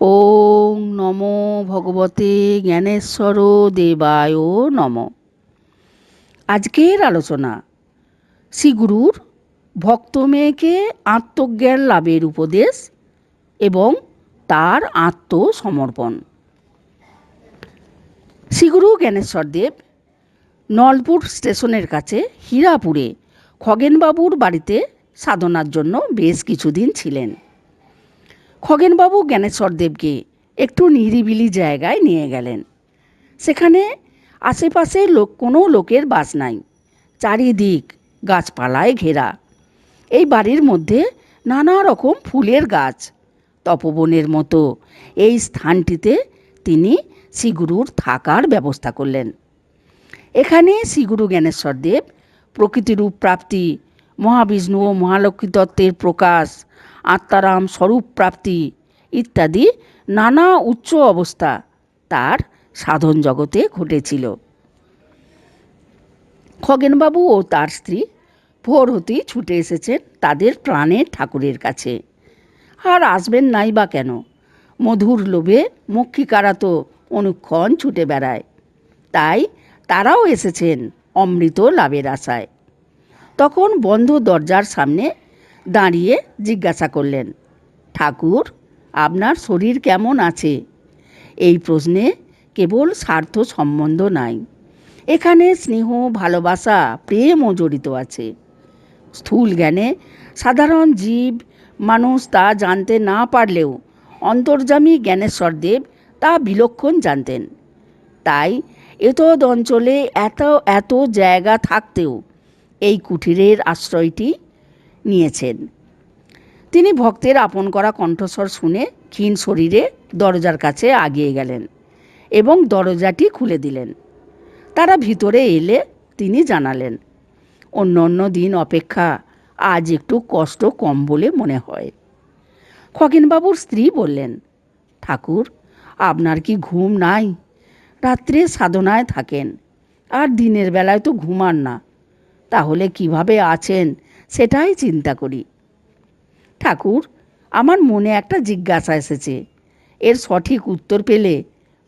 ওং নমো ভগবতে জ্ঞানেশ্বর দেবায় নম। আজকের আলোচনা, শ্রীগুরুর ভক্ত মেয়েকে আত্মজ্ঞান লাভের উপদেশ এবং তার আত্মসমর্পণ। শ্রীগুরু জ্ঞানেশ্বর দেব নলপুর স্টেশনের কাছে হীরাপুরে খগেনবাবুর বাড়িতে সাধনার জন্য বেশ কিছুদিন ছিলেন। খগেনবাবু জ্ঞানেশ্বর দেবকে একটু নিরিবিলি জায়গায় নিয়ে গেলেন। সেখানে আশেপাশে লোক, কোনো লোকের বাস নাই। চারিদিক গাছপালায় ঘেরা। এই বাড়ির মধ্যে নানা রকম ফুলের গাছ, তপবনের মতো। এই স্থানটিতে তিনি শ্রীগুরুর থাকার ব্যবস্থা করলেন। এখানে শ্রীগুরু জ্ঞানেশ্বর দেব প্রকৃতিরূপ প্রাপ্তি, মহাবিষ্ণু ও মহালক্ষ্মী তত্ত্বের প্রকাশ আত্মারাম স্বরূপ প্রাপ্তি ইত্যাদি নানা উচ্চ অবস্থা তার সাধন জগতে ঘটেছিল। খগেনবাবু ও তার স্ত্রী ভোর হতেই ছুটে এসেছেন তাদের প্রাণের ঠাকুরের কাছে। আর আসবেন নাই বা কেন? মধুর লোভে মক্ষিকারা তো অনুক্ষণ ছুটে বেড়ায়। তাই তারাও এসেছেন অমৃত লাভের আশায়। তখন বন্ধ দরজার সামনে দাঁড়িয়ে জিজ্ঞাসা করলেন, ঠাকুর, আপনার শরীর কেমন আছে? এই প্রশ্নে কেবল স্বার্থ সম্বন্ধ নাই। এখানে স্নেহ, ভালোবাসা প্রেমও জড়িত আছে। স্থূল জ্ঞানে সাধারণ জীব, মানুষ তা জানতে না পারলেও অন্তর্যামী জ্ঞানেশ্বর দেব তা বিলক্ষণ জানতেন। তাই এতদ অঞ্চলে এত এত জায়গা থাকতেও এই কুঠিরের আশ্রয়টি নিয়েছেন। তিনি ভক্তের আপন করা কণ্ঠস্বর শুনে ক্ষীণ শরীরে দরজার কাছে আগিয়ে গেলেন এবং দরজাটি খুলে দিলেন। তারা ভিতরে এলে তিনি জানালেন, অন্য অন্য দিন অপেক্ষা আজ একটু কষ্ট কম বলে মনে হয়। খগেনবাবুর স্ত্রী বললেন, ঠাকুর, আপনার কি ঘুম নাই? রাত্রে সাধনায় থাকেন, আর দিনের বেলায় তো ঘুমান না। তাহলে কীভাবে আছেন? সেটাই চিন্তা করি। ঠাকুর, আমার মনে একটা জিজ্ঞাসা এসেছে। এর সঠিক উত্তর পেলে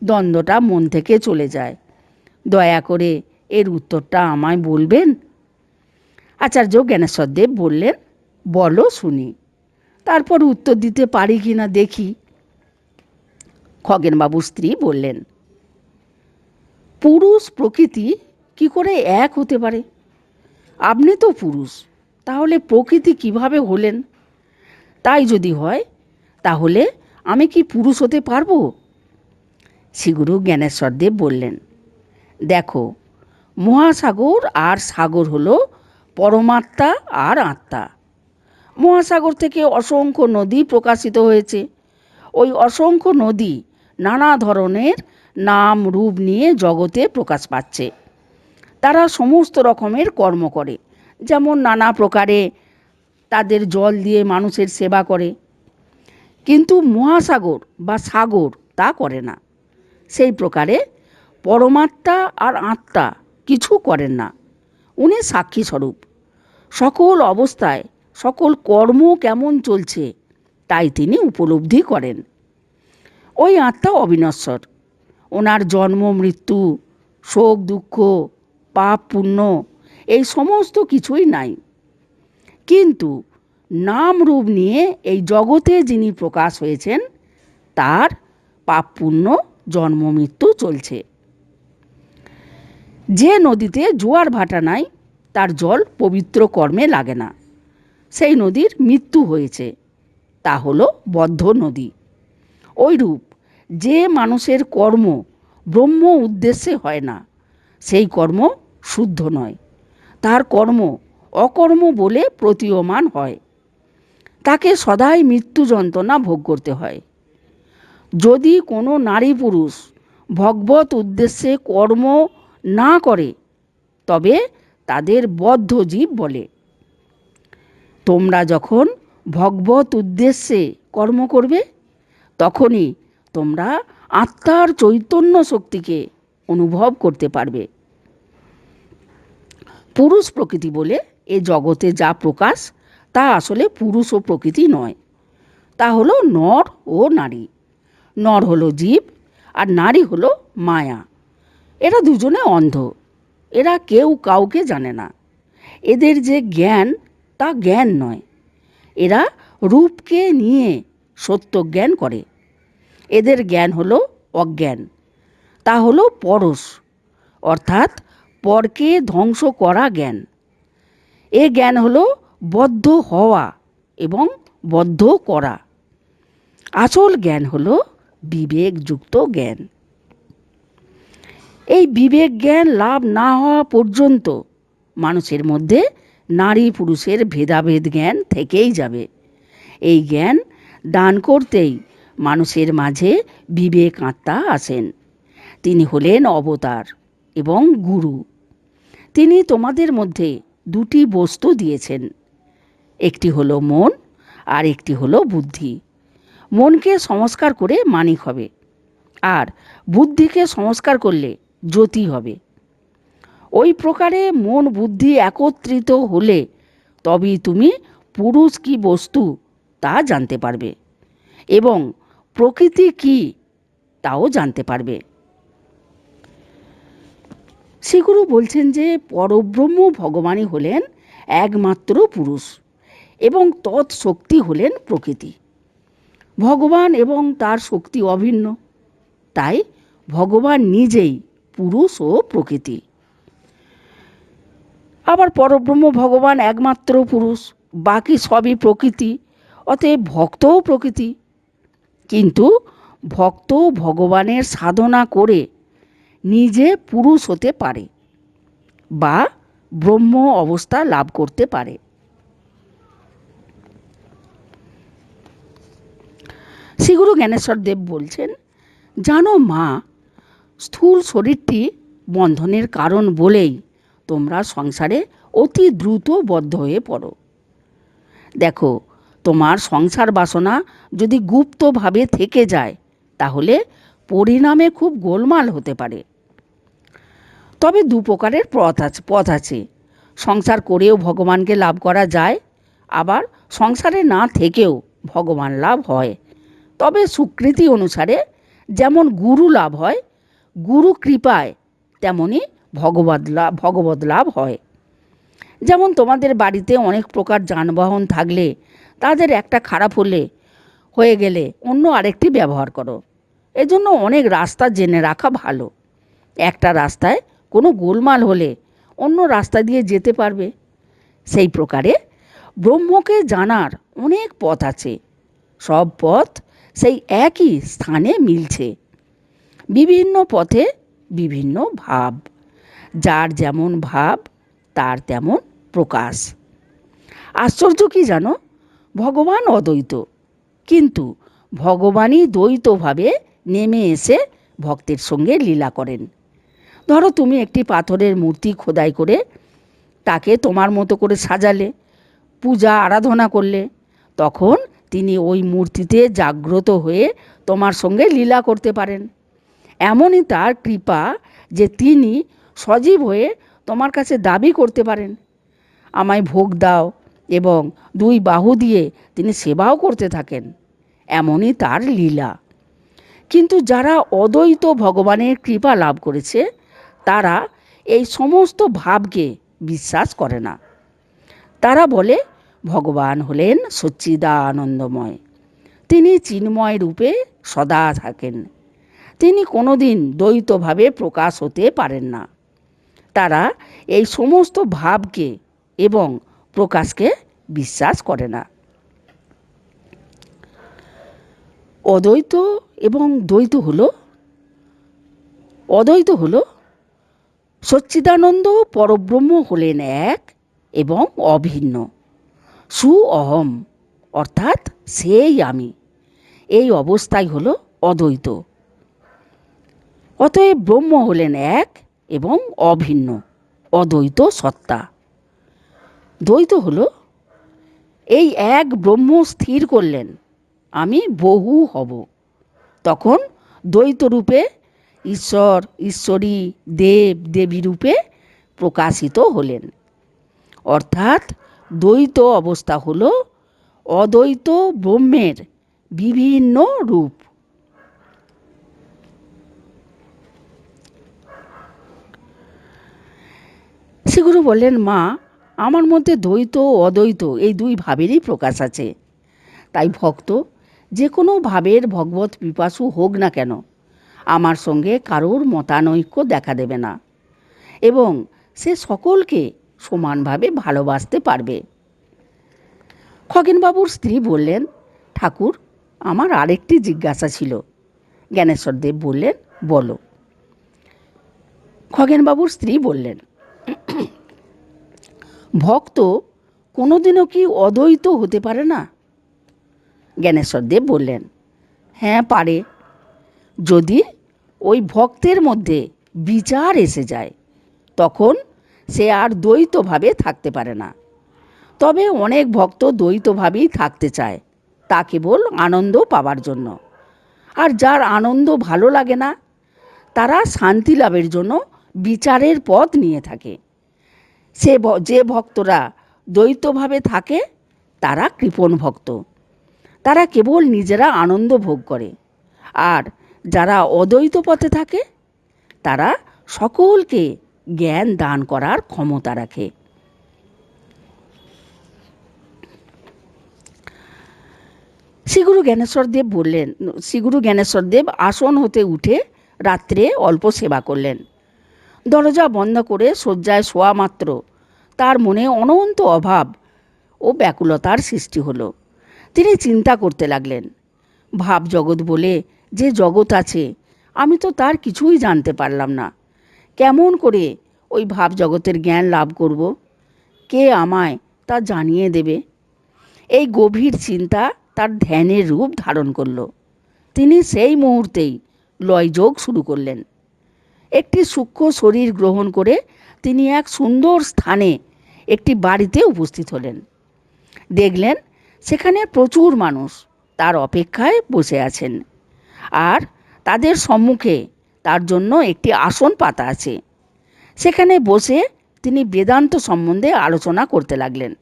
দ্বন্দ্বটা মন থেকে চলে যায়। দয়া করে এর উত্তরটা আমায় বলবেন? আচার্য জ্ঞানেশ্বর দেব বললেন, বলো শুনি। তারপর উত্তর দিতে পারি কি না দেখি। খগেনবাবুর স্ত্রী বললেন, পুরুষ প্রকৃতি কি করে এক হতে পারে? আপনি তো পুরুষ। তাহলে প্রকৃতি কীভাবে হলেন? তাই যদি হয়, তাহলে আমি কি পুরুষ হতে পারব? শ্রীগুরু জ্ঞানেশ্বরদেব বললেন, দেখো, মহাসাগর আর সাগর হলো পরমাত্মা আর আত্মা। মহাসাগর থেকে অসংখ্য নদী প্রকাশিত হয়েছে। ওই অসংখ্য নদী নানা ধরনের নাম, রূপ নিয়ে জগতে প্রকাশ পাচ্ছে। তারা সমস্ত রকমের কর্ম করে। যেমন নানা প্রকারে তাদের জল দিয়ে মানুষের সেবা করে। কিন্তু মহাসাগর বা সাগর তা করে না। সেই প্রকারে পরমাত্মা আর আত্মা কিছু করেন না। উনি সাক্ষী স্বরূপ। সকল অবস্থায় সকল কর্ম কেমন চলছে তাই তিনি উপলব্ধি করেন। ওই আত্মা অবিনশ্বর। ওনার জন্ম, মৃত্যু, শোক, দুঃখ, পাপ, পুণ্য এই সমস্ত কিছুই নাই। কিন্তু নাম রূপ নিয়ে এই জগতে যিনি প্রকাশ হয়েছেন, তার পাপ পুণ্য জন্ম মৃত্যু চলছে। যে নদীতে জোয়ার ভাটা নাই, তার জল পবিত্র কর্মে লাগে না। সেই নদীর মৃত্যু হয়েছে। তা হলো বদ্ধ নদী। ওইরূপ যে মানুষের কর্ম ব্রহ্ম উদ্দেশ্যে হয় না, সেই কর্ম শুদ্ধ নয়। তার কর্ম অকর্ম বলে প্রতীয়মান হয়। তাকে সদাই মৃত্যু যন্ত্রণা ভোগ করতে হয়। যদি কোনো নারী পুরুষ ভগবত উদ্দেশ্যে কর্ম না করে, তবে তাদের বদ্ধ জীব বলে। তোমরা যখন ভগবত উদ্দেশ্যে কর্ম করবে, তখনই তোমরা আত্মার চৈতন্য শক্তিকে অনুভব করতে পারবে। পুরুষ প্রকৃতি বলে এ জগতে যা প্রকাশ, তা আসলে পুরুষ ও প্রকৃতি নয়। তা হলো নর ও নারী। নর হলো জীব আর নারী হলো মায়া। এরা দুজনে অন্ধ। এরা কেউ কাউকে জানে না। এদের যে জ্ঞান, তা জ্ঞান নয়। এরা রূপকে নিয়ে সত্য জ্ঞান করে। এদের জ্ঞান হলো অজ্ঞান। তা হলো পরশ। অর্থাৎ পরকে ধ্বংস করা জ্ঞান। এ জ্ঞান হল বদ্ধ হওয়া এবং বদ্ধ করা। আসল জ্ঞান হলো বিবেকযুক্ত জ্ঞান। এই বিবেক জ্ঞান লাভ না হওয়া পর্যন্ত মানুষের মধ্যে নারী পুরুষের ভেদাভেদ জ্ঞান থেকেই যাবে। এই জ্ঞান দান করতেই মানুষের মাঝে বিবেক আত্মা আসেন। তিনি হলেন অবতার। এবং গুরু। তিনি তোমাদের মধ্যে দুটি বস্তু দিয়েছেন। একটি হলো মন, আর একটি হলো বুদ্ধি। মনকে সংস্কার করে মানিক হবে, আর বুদ্ধিকে সংস্কার করলে জ্যোতি হবে। ওই প্রকারে মন, বুদ্ধি একত্রিত হলে তবেই তুমি পুরুষ কি বস্তু তা জানতে পারবে, এবং প্রকৃতি কি তাও জানতে পারবে। শ্রীগুরু বলছেন যে পরব্রহ্ম ভগবানই হলেন একমাত্র পুরুষ এবং তৎশক্তি হলেন প্রকৃতি। ভগবান এবং তার শক্তি অভিন্ন। তাই ভগবান নিজেই পুরুষ ও প্রকৃতি। আবার পরব্রহ্ম ভগবান একমাত্র পুরুষ, বাকি সবই প্রকৃতি, অতএব ভক্তও প্রকৃতি। কিন্তু ভক্ত ভগবানের সাধনা করে নিজে পুরুষ হতে পারে বা ব্রহ্ম অবস্থা লাভ করতে পারে। শ্রীগুরু জ্ঞানেশ্বর দেব বলছেন, জানো মা, স্থূল শরীরটি বন্ধনের কারণ বলেই তোমরা সংসারে অতি দ্রুত বদ্ধ হয়ে পড়ো। দেখো, তোমার সংসার বাসনা যদি গুপ্তভাবে থেকে যায়, তাহলে পরিণামে খুব গোলমাল হতে পারে। তবে দু প্রকারের পথ আছে পথ আছে। সংসার করেও ভগবানকে লাভ করা যায়, আবার সংসারে না থেকেও ভগবান লাভ হয়। তবে সুকৃতি অনুসারে যেমন গুরু লাভ হয়, গুরু কৃপায় তেমনই ভগবত লাভ ভগবত লাভ হয়। যেমন তোমাদের বাড়িতে অনেক প্রকার যানবাহন থাকলে, তাদের একটা খারাপ হলে, হয়ে গেলে অন্য আরেকটি ব্যবহার করো। এজন্য অনেক রাস্তা জেনে রাখা ভালো। একটা রাস্তায় কোনো গোলমাল হলে অন্য রাস্তা দিয়ে যেতে পারবে। সেই প্রকারে ব্রহ্মকে জানার অনেক পথ আছে। সব পথ সেই একই স্থানে মিলছে। বিভিন্ন পথে বিভিন্ন ভাব, যার যেমন ভাব, তার তেমন প্রকাশ। আশ্চর্য কি জানো? ভগবান অদ্বৈত। কিন্তু ভগবানই দ্বৈতভাবে নেমে এসে ভক্তের সঙ্গে লীলা করেন। ধরো তুমি একটি পাথরের মূর্তি খোদাই করে তাকে তোমার মতো করে সাজালে, পূজা, আরাধনা করলে, তখন তিনি ওই মূর্তিতে জাগ্রত হয়ে তোমার সঙ্গে লীলা করতে পারেন। এমনই তার কৃপা যে তিনি সজীব হয়ে তোমার কাছে দাবি করতে পারেন। আমায় ভোগ দাও এবং দুই বাহু দিয়ে তিনি সেবাও করতে থাকেন। এমনই তার লীলা। কিন্তু যারা অদ্বৈত ভগবানের কৃপা লাভ করেছে তারা এই সমস্ত ভাবকে বিশ্বাস করে না। তারা বলে, ভগবান হলেন সচ্চিদানন্দময়। তিনি চিন্ময় রূপে সদা থাকেন। তিনি কোনোদিন দ্বৈতভাবে প্রকাশ হতে পারেন না। তারা এই সমস্ত ভাবকে এবং প্রকাশকে বিশ্বাস করে না। অদ্বৈত এবং দ্বৈত হলো, অদ্বৈত হলো সচ্চিদানন্দ পরব্রহ্ম হলেন এক এবং অভিন্ন। সু অহম, অর্থাৎ সেই আমি। এই অবস্থাই হলো অদ্বৈত। অতএব ব্রহ্ম হলেন এক এবং অভিন্ন, অদ্বৈত সত্তা। দ্বৈত হলো, এই এক ব্রহ্ম স্থির করলেন, আমি বহু হব। তখন দ্বৈত রূপে ঈশ্বর, ঈশ্বরী, দেব দেবীরূপে প্রকাশিত হলেন। অর্থাৎ দ্বৈত অবস্থা হল অদ্বৈত ব্রহ্মের বিভিন্ন রূপ। শ্রীগুরু বললেন, মা, আমার মধ্যে দ্বৈত ও অদ্বৈত এই দুই ভাবেরই প্রকাশ আছে। তাই ভক্ত যে কোনো ভাবের ভগবত পিপাসু হোক না কেন আমার সঙ্গে কারোর মতানৈক্য দেখা দেবে না। এবং সে সকলকে সমানভাবে ভালোবাসতে পারবে। খগেনবাবুর স্ত্রী বললেন, ঠাকুর, আমার আরেকটি জিজ্ঞাসা ছিল। জ্ঞানেশ্বর দেব বললেন, বলো। খগেনবাবুর স্ত্রী বললেন, ভক্ত কোনোদিনও কি অদ্বৈত হতে পারে না? জ্ঞানেশ্বর দেব বললেন হ্যাঁ পারে। যদি ওই ভক্তের মধ্যে বিচার এসে যায়। তখন সে আর দ্বৈতভাবে থাকতে পারে না। তবে অনেক ভক্ত দ্বৈতভাবেই থাকতে চায়, তা কেবল আনন্দ পাওয়ার জন্য। আর যার আনন্দ ভালো লাগে না, তারা শান্তি লাভের জন্য বিচারের পথ নিয়ে থাকে। সে যে ভক্তরা দ্বৈতভাবে থাকে, তারা কৃপণ ভক্ত। তারা কেবল নিজেরা আনন্দ ভোগ করে। আর যারা অদ্বৈত পথে থাকে, তারা সকলকে জ্ঞান দান করার ক্ষমতা রাখে। শ্রীগুরু জ্ঞানেশ্বর দেব বললেন, শ্রীগুরু জ্ঞানেশ্বর দেব আসন হতে উঠে রাত্রে অল্প সেবা করলেন। দরজা বন্ধ করে শয্যায় শোয়া মাত্র তার মনে অনন্ত অভাব ও ব্যাকুলতার সৃষ্টি হলো। তিনি চিন্তা করতে লাগলেন, ভাব জগৎ বলে যে জগৎ আছে, আমি তো তার কিছুই জানতে পারলাম না। কেমন করে ওই ভাব জগতের জ্ঞান লাভ করব? কে আমায় তা জানিয়ে দেবে? এই গভীর চিন্তা তার ধ্যানের রূপ ধারণ করল। তিনি সেই মুহূর্তেই লয়যোগ শুরু করলেন। একটি সূক্ষ্ম শরীর গ্রহণ করে তিনি এক সুন্দর স্থানে একটি বাড়িতে উপস্থিত হলেন। দেখলেন, সেখানে প্রচুর মানুষ তার অপেক্ষায় বসে আছেন। আর তাদের সম্মুখে তার জন্য একটি আসন পাতা আছে। সেখানে বসে তিনি বেদান্ত সম্বন্ধে আলোচনা করতে লাগলেন।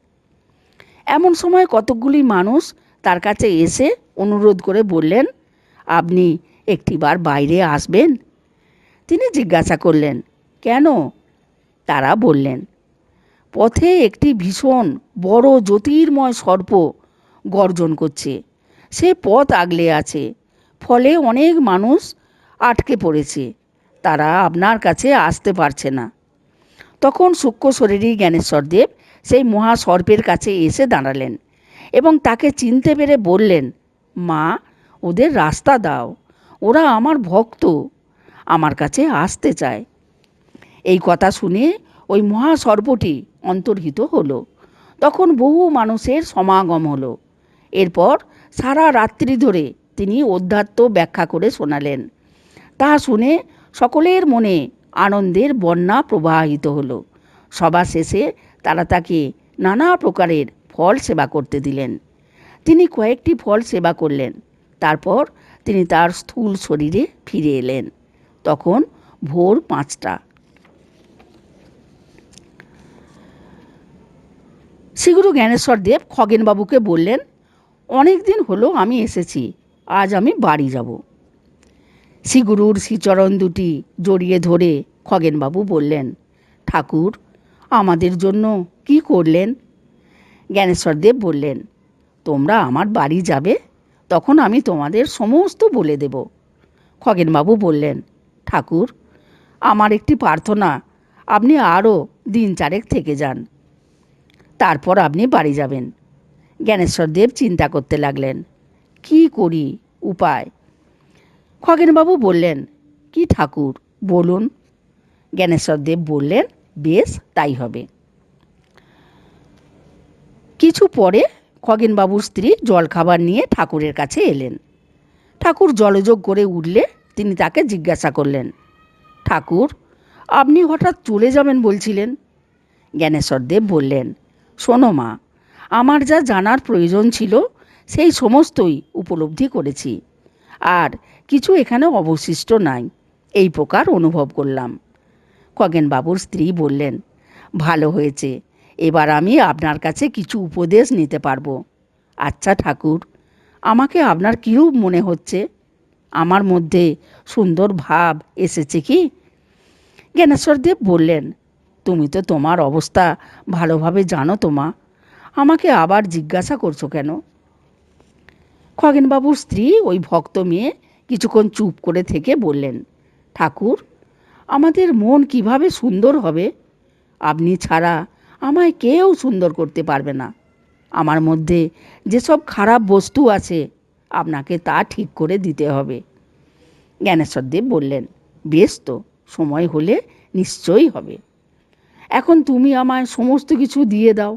এমন সময় কতকগুলি মানুষ তার কাছে এসে অনুরোধ করে বললেন, আপনি একটিবার বাইরে আসবেন? তিনি জিজ্ঞাসা করলেন, কেন? তারা বললেন, পথে একটি ভীষণ বড় জ্যোতির্ময় সর্প গর্জন করছে। সে পথ আগলে আছে। ফলে অনেক মানুষ আটকে পড়েছে। তারা আপনার কাছে আসতে পারছে না। তখন সূক্ষ্ম শরীরী জ্ঞানেশ্বর দেব সেই মহাসর্পের কাছে এসে দাঁড়ালেন এবং তাকে চিনতে পেরে বললেন, মা, ওদের রাস্তা দাও। ওরা আমার ভক্ত। আমার কাছে আসতে চায়। এই কথা শুনে ওই মহাসর্পটি অন্তর্হিত হলো। তখন বহু মানুষের সমাগম হলো। এরপর সারা রাত্রি ধরে তিনি অধ্যাত্ম ব্যাখ্যা করে শোনালেন। তা শুনে সকলের মনে আনন্দের বন্যা প্রবাহিত হলো। সভা শেষে তারা তাকে নানা প্রকারের ফল সেবা করতে দিলেন। তিনি কয়েকটি ফল সেবা করলেন। তারপর তিনি তার স্থূল শরীরে ফিরে এলেন। তখন ভোর পাঁচটা। শ্রীগুরু জ্ঞানেশ্বর দেব খগেনবাবুকে বললেন, অনেক দিন হলো আমি এসেছি। আজ আমি বাড়ি যাব। শ্রীগুরুর শ্রীচরণ দুটি জড়িয়ে ধরে খগেনবাবু বললেন, ঠাকুর, আমাদের জন্য কি করলেন? জ্ঞানেশ্বর দেব বললেন, তোমরা আমার বাড়ি যাবে, তখন আমি তোমাদের সমস্ত বলে দেব। খগেনবাবু বললেন, ঠাকুর, আমার একটি প্রার্থনা, আপনি আরও দিন চারেক থেকে যান। তারপর আপনি বাড়ি যাবেন। জ্ঞানেশ্বর দেব চিন্তা করতে লাগলেন কি করি উপায়? খগেনবাবু বললেন, কি ঠাকুর, বলুন। জ্ঞানেশ্বর দেব বললেন, বেশ, তাই হবে। কিছু পরে খগেনবাবুর স্ত্রী জলখাবার নিয়ে ঠাকুরের কাছে এলেন। ঠাকুর জলযোগ করে উঠলে তিনি তাকে জিজ্ঞাসা করলেন, ঠাকুর, আপনি হঠাৎ চলে যাবেন বলছিলেন? জ্ঞানেশ্বর দেব বললেন, শোনো মা, আমার যা জানার প্রয়োজন ছিল সেই সমস্তই উপলব্ধি করেছি। আর কিছু এখানে অবশিষ্ট নাই। এই প্রকার অনুভব করলাম। খগেনবাবুর স্ত্রী বললেন, ভালো হয়েছে। এবার আমি আপনার কাছে কিছু উপদেশ নিতে পারব। আচ্ছা ঠাকুর, আমাকে আপনার কীরূপ মনে হচ্ছে? আমার মধ্যে সুন্দর ভাব এসেছে কি? জ্ঞানেশ্বরদেব বললেন, তুমি তো তোমার অবস্থা ভালোভাবে জানো তোমা আমাকে আবার জিজ্ঞাসা করছ কেন? খগেনবাবুর স্ত্রী ওই ভক্ত মেয়ে কিছুক্ষণ চুপ করে থেকে বললেন, ঠাকুর, আমাদের মন কীভাবে সুন্দর হবে? আপনি ছাড়া আমায় কেউ সুন্দর করতে পারবে না। আমার মধ্যে যেসব খারাপ বস্তু আছে, আপনাকে তা ঠিক করে দিতে হবে। জ্ঞানেশ্বরদেব বললেন, বেশ তো, সময় হলে নিশ্চয়ই হবে। এখন তুমি আমায় সমস্ত কিছু দিয়ে দাও।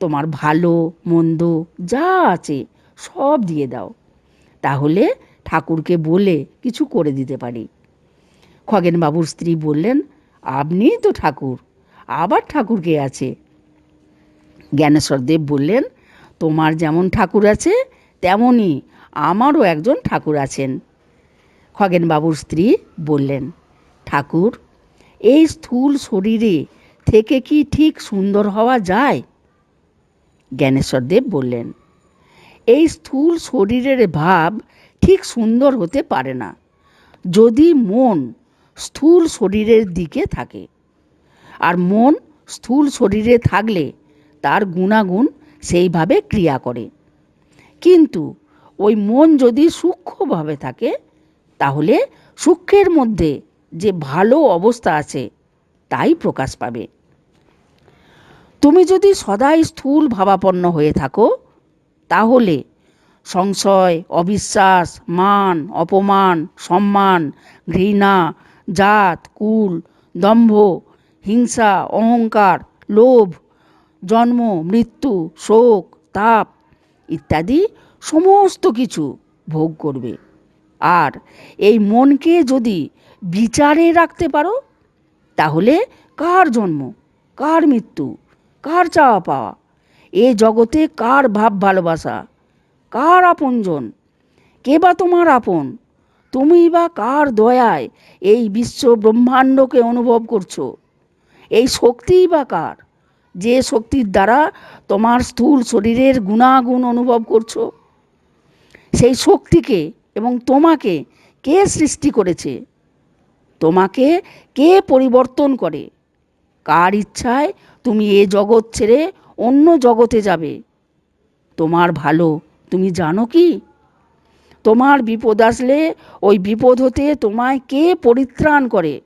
তোমার ভালো, মন্দ যা আছে সব দিয়ে দাও। তাহলে ঠাকুরকে বলে কিছু করে দিতে পারি। খগেনবাবুর স্ত্রী বললেন আপনিই তো ঠাকুর, আবার ঠাকুর কে আছে। জ্ঞানেশ্বরদেব বললেন, তোমার যেমন ঠাকুর আছে তেমনই আমারও একজন ঠাকুর আছেন। খগেনবাবুর স্ত্রী বললেন, ঠাকুর, এই স্থূল শরীরে থেকে কি ঠিক সুন্দর হওয়া যায়? জ্ঞানেশ্বরদেব বললেন এই স্থূল শরীরের ভাব ঠিক সুন্দর হতে পারে না, যদি মন স্থূল শরীরের দিকে থাকে। আর মন স্থূল শরীরে থাকলে তার গুণাগুণ সেইভাবে ক্রিয়া করে। কিন্তু ওই মন যদি সূক্ষ্মভাবে থাকে, তাহলে সূক্ষ্মের মধ্যে যে ভালো অবস্থা আছে, তাই প্রকাশ পাবে। তুমি যদি সদাই স্থূল ভাবাপন্ন হয়ে থাকো তাহলে সংশয়, অবিশ্বাস, মান, অপমান, সম্মান, ঘৃণা, জাত, কুল, দম্ভ, হিংসা, অহংকার, লোভ, জন্ম, মৃত্যু, শোক, তাপ ইত্যাদি সমস্ত কিছু ভোগ করবে। আর এই মনকে যদি বিচারে রাখতে পারো, তাহলে কার জন্ম, কার মৃত্যু, কার চাওয়া পাওয়া? এ জগতে কার ভাব ভালোবাসা? কার আপনজন? কে বা তোমার আপন? তুমি বা কার দয়ায় এই বিশ্ব ব্রহ্মাণ্ডকে অনুভব করছ? এই শক্তিই বা কার? যে শক্তির দ্বারা তোমার স্থূল শরীরের গুণাগুণ অনুভব করছ? সেই শক্তিকে এবং তোমাকে কে সৃষ্টি করেছে? তোমাকে কে পরিবর্তন করে? কার ইচ্ছায় তুমি এ জগৎ ছেড়ে অন্য জগতে যাবে। তোমার ভালো, তুমি জানো কি? তোমার বিপদ আসলে ওই বিপদ হতে তোমায় কে পরিত্রাণ করে?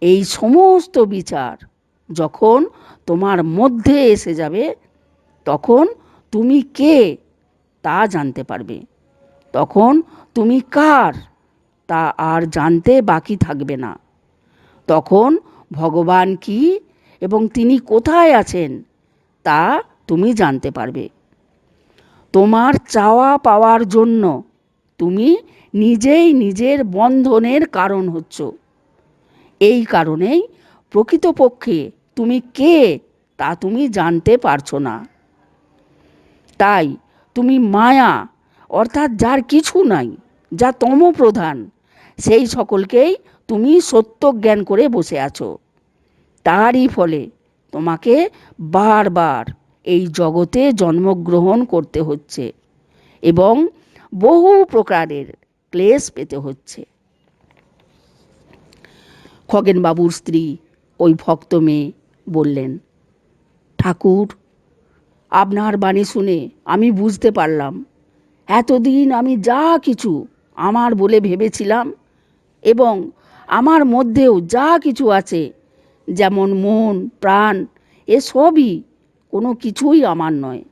এই সমস্ত বিচার যখন তোমার মধ্যে এসে যাবে, তখন তুমি কে তা জানতে পারবে। তখন তুমি কার তা আর জানতে বাকি থাকবে না। তখন ভগবান কি এবং তিনি কোথায় আছেন তা তুমি জানতে পারবে। তোমার চাওয়া পাওয়ার জন্য তুমি নিজেই নিজের বন্ধনের কারণ হচ্ছ। এই কারণেই প্রকৃতপক্ষে তুমি কে তা তুমি জানতে পারছ না। তাই তুমি মায়া, অর্থাৎ যার কিছু নাই, যা তম প্রধান সেই সকলকেই তুমি সত্য জ্ঞান করে বসে আছো। তারই ফলে তোমাকে বারবার এই জগতে জন্মগ্রহণ করতে হচ্ছে এবং বহু প্রকারের ক্লেশ পেতে হচ্ছে। খগেনবাবুর স্ত্রী ওই ভক্ত মেয়ে বললেন, ঠাকুর, আপনার বাণী শুনে আমি বুঝতে পারলাম। এতদিন আমি যা কিছু আমার বলে ভেবেছিলাম এবং আমার মধ্যেও যা কিছু আছে যেমন মন, প্রাণ এসবই কোনো কিছুই আমার নয়।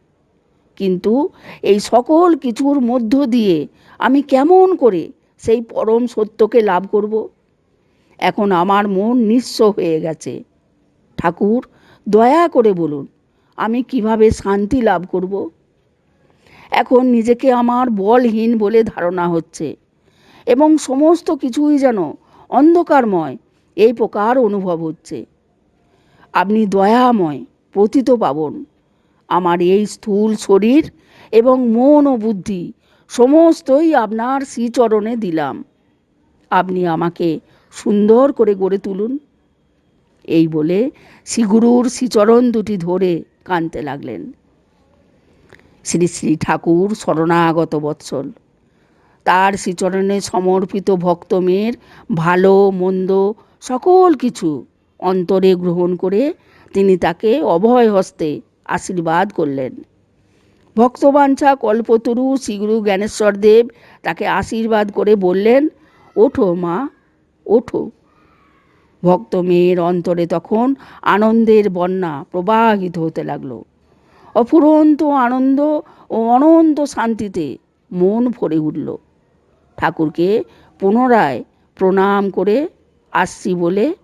কিন্তু এই সকল কিছুর মধ্য দিয়ে আমি কেমন করে সেই পরম সত্যকে লাভ করব? এখন আমার মন নিঃস্ব হয়ে গেছে। ঠাকুর, দয়া করে বলুন, আমি কীভাবে শান্তি লাভ করব? এখন নিজেকে আমার বলহীন বলে ধারণা হচ্ছে এবং সমস্ত কিছুই যেন অন্ধকারময় এই প্রকার অনুভব হচ্ছে। আপনি দয়াময় পতিত পাবন। আমার এই স্থূল শরীর এবং মন ও বুদ্ধি সমস্তই আপনার শ্রীচরণে দিলাম। আপনি আমাকে সুন্দর করে গড়ে তুলুন। এই বলে শ্রীগুরুর শ্রীচরণ দুটি ধরে কানতে লাগলেন। শ্রী শ্রী ঠাকুর শরণাগত বৎসল। তার শ্রীচরণে সমর্পিত ভক্ত মেয়ের ভালো, মন্দ সকল কিছু অন্তরে গ্রহণ করে তিনি তাকে অভয় হস্তে আশীর্বাদ করলেন। ভক্তবাঞ্ছা কল্পতরু শ্রীগুরু জ্ঞানেশ্বর দেব তাকে আশীর্বাদ করে বললেন, ওঠো মা, ওঠো। ভক্ত মেয়ের অন্তরে তখন আনন্দের বন্যা প্রবাহিত হতে লাগল। অফুরন্ত আনন্দ ও অনন্ত শান্তিতে মন ভরে উঠল। ঠাকুরকে পুনরায় প্রণাম করে আসছি বলে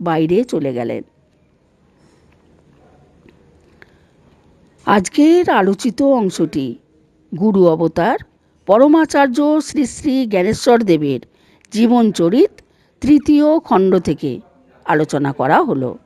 বাইরে চলে গেলেন। আজকের আলোচিত অংশটি গুরু অবতার পরমাচার্য শ্রী শ্রী জ্ঞানেশ্বর দেবের জীবনচরিত তৃতীয় খণ্ড থেকে আলোচনা করা হলো।